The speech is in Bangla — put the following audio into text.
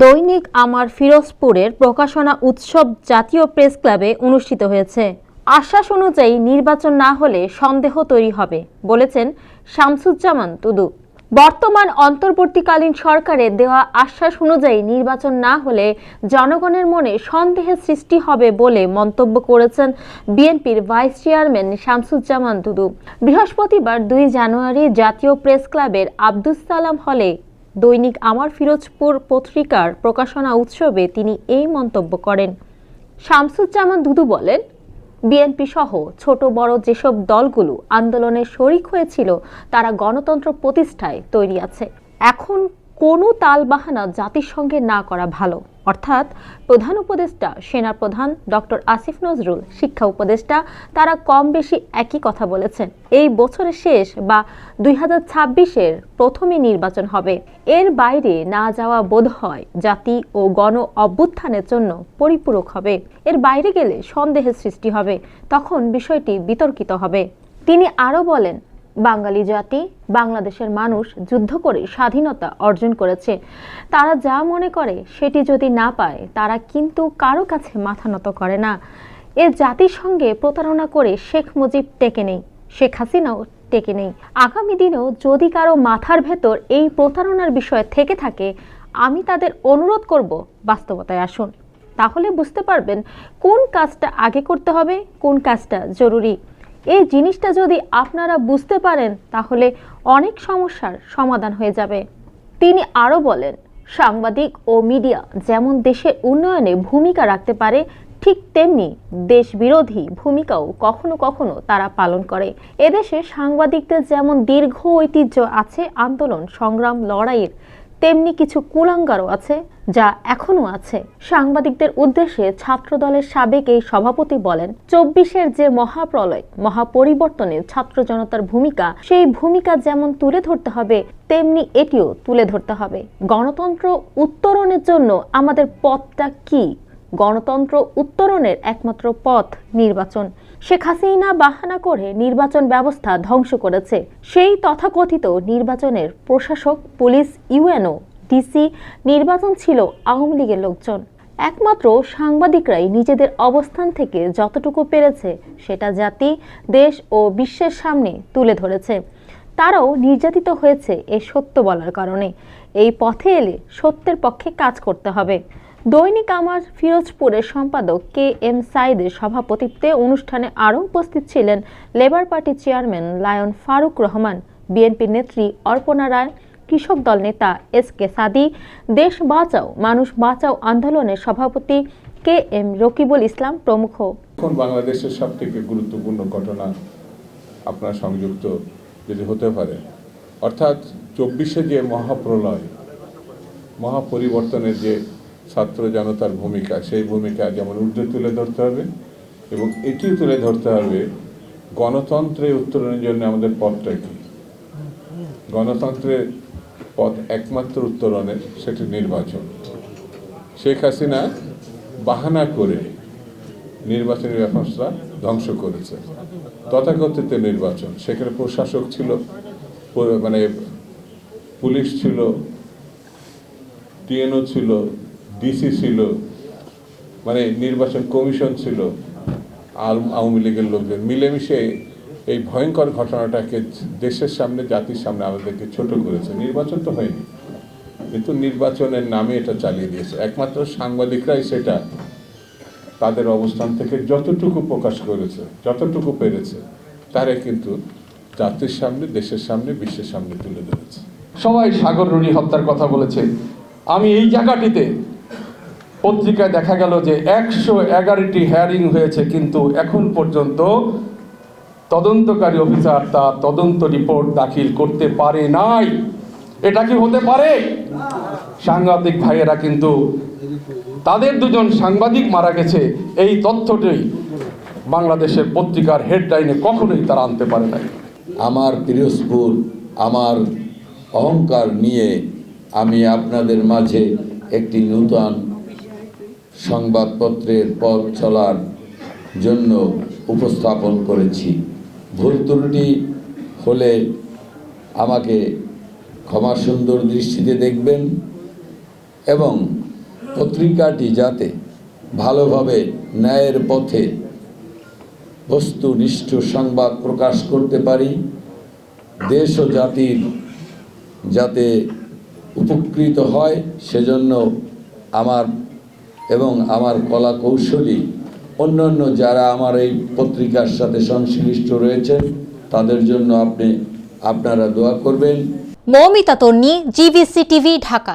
দৈনিক আমার ফিরোজপুরের প্রকাশনা উৎসব জাতীয় প্রেস ক্লাবে অনুষ্ঠিত হয়েছে। আশ্বাস অনুযায়ী নির্বাচন না হলে সন্দেহ তৈরি হবে, বলেছেন শামসুজ্জামান তুদু। বর্তমান অন্তর্বর্তীকালীন সরকারের দেওয়া আশ্বাস অনুযায়ী নির্বাচন না হলে জনগণের মনে সন্দেহের সৃষ্টি হবে বলে মন্তব্য করেছেন বিএনপির ভাইস চেয়ারম্যান শামসুজ্জামান তুদু। বৃহস্পতিবার দুই জানুয়ারি জাতীয় প্রেস ক্লাবের আব্দুস সালাম হলে দৈনিক আমার ফিরোজপুর পত্রিকার প্রকাশনা উৎসবে তিনি এই মন্তব্য করেন। শামসুজ্জামান দুদু বলেন, বিএনপি সহ ছোট বড় যেসব দলগুলো আন্দোলনে শরিক হয়েছিল, তারা গণতন্ত্র প্রতিষ্ঠায় তৈরি আছে। এখন কোনো তালবাহানা জাতিসংঘে না করা ভালো। অর্থাৎ প্রধান উপদেষ্টা সেনা প্রধান ডক্টর আসিফ নজরুল, শিক্ষা উপদেষ্টা, তারা কম বেশি একই কথা বলেছেন। এই বছরের শেষ বা দুই হাজার ছাব্বিশের প্রথমে নির্বাচন হবে। এর বাইরে না যাওয়া বোধ হয় জাতি ও গণ অভ্যুত্থানের জন্য পরিপূরক হবে। এর বাইরে গেলে সন্দেহের সৃষ্টি হবে। তখন বিষয়টি বিতর্কিত হবে। তিনি আরও বলেন বাঙালি জাতি, বাংলাদেশের মানুষ যুদ্ধ করে স্বাধীনতা অর্জন করেছে। তারা যা মনে করে সেটি যদি না পায়, তারা কিন্তু কারও কাছে মাথা নত করে না। এ জাতির সঙ্গে প্রতারণা করে শেখ মুজিব টেকে নেই, শেখ হাসিনাও টেকে নেই। আগামী দিনেও যদি কারও মাথার ভেতর এই প্রতারণার বিষয় থেকে থাকে, আমি তাদের অনুরোধ করব বাস্তবতায় আসুন। তাহলে বুঝতে পারবেন কোন কাজটা আগে করতে হবে, কোন কাজটা জরুরি। এই জিনিসটা যদি আপনারা বুঝতে পারেন, তাহলে অনেক সমস্যার সমাধান হয়ে যাবে। তিনি আরও বলেন, সাংবাদিক ও মিডিয়া যেমন দেশের উন্নয়নে ভূমিকা রাখতে পারে, ঠিক তেমনি দেশ বিরোধী ভূমিকাও কখনো কখনো তারা পালন করে। এদেশে সাংবাদিকদের যেমন দীর্ঘ ঐতিহ্য আছে, আন্দোলন, সংগ্রাম, লড়াইয়ের তেমনি কিছু কুলাঙ্গারও আছে যা এখনও আছে। সাংবাদিকদের উদ্দেশ্যে ছাত্রদলের সাবেক এই সভাপতি বলেন, চব্বিশের যে মহাপ্রলয় মহাপরিবর্তনে ছাত্র জনতার ভূমিকা, সেই ভূমিকা যেমন তুলে ধরতে হবে, তেমনি এটিও তুলে ধরতে হবে। গণতন্ত্র উত্তরণের জন্য আমাদের পথটা কি? গণতন্ত্র উত্তরণের একমাত্র পথ নির্বাচন। শেখ হাসিনা বাহানা করে নির্বাচন ব্যবস্থা ধ্বংস করেছে। সেই তথাকথিত নির্বাচনের প্রশাসক, পুলিশ, ইউএনও, ডিসি নির্বাচন ছিল আওয়ামী লীগের লোকজন। একমাত্র সাংবাদিকরাই নিজেদের অবস্থান থেকে যতটুকু পেরেছে সেটা জাতি, দেশ ও বিশ্বের সামনে তুলে ধরেছে। তারাও নির্যাতিত হয়েছে এই সত্য বলার কারণে। এই পথে এলে সত্যের পক্ষে কাজ করতে হবে। দৈনিক আমার ফিরোজপুরের সম্পাদক কে এম সাইদের সভাপতিত্বে অনুষ্ঠানে আরও উপস্থিত ছিলেন Labour Party chairman Lion Faruk Rahman, BNP নেত্রী অর্পণা রায়, কৃষক দল নেতা এস কে সাদি, দেশ বাঁচাও, মানুষ বাঁচাও আন্দোলনের সভাপতি কে এম রকিবুল ইসলাম প্রমুখ। এখন বাংলাদেশের সব থেকে গুরুত্বপূর্ণ ঘটনা আপনার সংযুক্ত যদি হতে পারে, অর্থাৎ চব্বিশে যে মহাপ্রলয়, মহাপরিবর্তনের যে ছাত্র জনতার ভূমিকা, সেই ভূমিকা যেমন ঊর্ধ্বে তুলে ধরতে হবে এবং এটিও তুলে ধরতে হবে গণতন্ত্রে উত্তরণের জন্য আমাদের পথটা কী? গণতন্ত্রের পথ একমাত্র উত্তরণের, সেটি নির্বাচন। শেখ হাসিনা বাহানা করে নির্বাচনী ব্যবস্থা ধ্বংস করেছে। তথাকথিত নির্বাচন। সেখানে প্রশাসক ছিল মানে পুলিশ ছিল, টিএনও ছিল ডিসি ছিল মানে নির্বাচন কমিশন ছিল আওয়ামী লীগের লোকজন মিলেমিশে এই ভয়ঙ্কর ঘটনাটাকে দেশের সামনে, জাতির সামনে আমাদেরকে ছোট করেছে। নির্বাচন তো হয়নি, কিন্তু নির্বাচনের নামে এটা চালিয়ে দিয়েছে। একমাত্র সাংবাদিকরাই সেটা, তাদের অবস্থান থেকে যতটুকু প্রকাশ করেছে, যতটুকু পেরেছে, তারে কিন্তু জাতির সামনে, দেশের সামনে, বিশ্বের সামনে তুলে ধরেছে। সবাই সাগর রুনি হত্যার কথা বলেছে। আমি এই জায়গাটিতে পত্রিকায় দেখা গেল যে একশো এগারোটি হেয়ারিং হয়েছে, কিন্তু এখন পর্যন্ত তদন্তকারী অফিসার তার তদন্ত রিপোর্ট দাখিল করতে পারে নাই। এটা কি হতে পারে? সাংবাদিক ভাইয়েরা কিন্তু তাদের দুজন সাংবাদিক মারা গেছে। এই তথ্যটি বাংলাদেশের পত্রিকার হেডলাইনে কখনোই তারা আনতে পারে নাই। আমার পিরোজপুর আমার অহংকার নিয়ে আমি আপনাদের মাঝে একটি নূতন সংবাদপত্রের পথ চলার জন্য উপস্থাপন করেছি। ভুল ত্রুটি হলে আমাকে ক্ষমা সুন্দর দৃষ্টিতে দেখবেন এবং পত্রিকাটি যাতে ভালোভাবে ন্যায়ের পথে বস্তুনিষ্ঠ সংবাদ প্রকাশ করতে পারি, দেশ ও জাতির যাতে উপকৃত হয়, সেজন্য আমার এবং আমার কলা কৌশলী অন্যান্য যারা আমার এই পত্রিকার সাথে সংশ্লিষ্ট রয়েছেন, তাদের জন্য আপনি, আপনারা দোয়া করবেন। Moumita Tonni, GBC TV, Dhaka.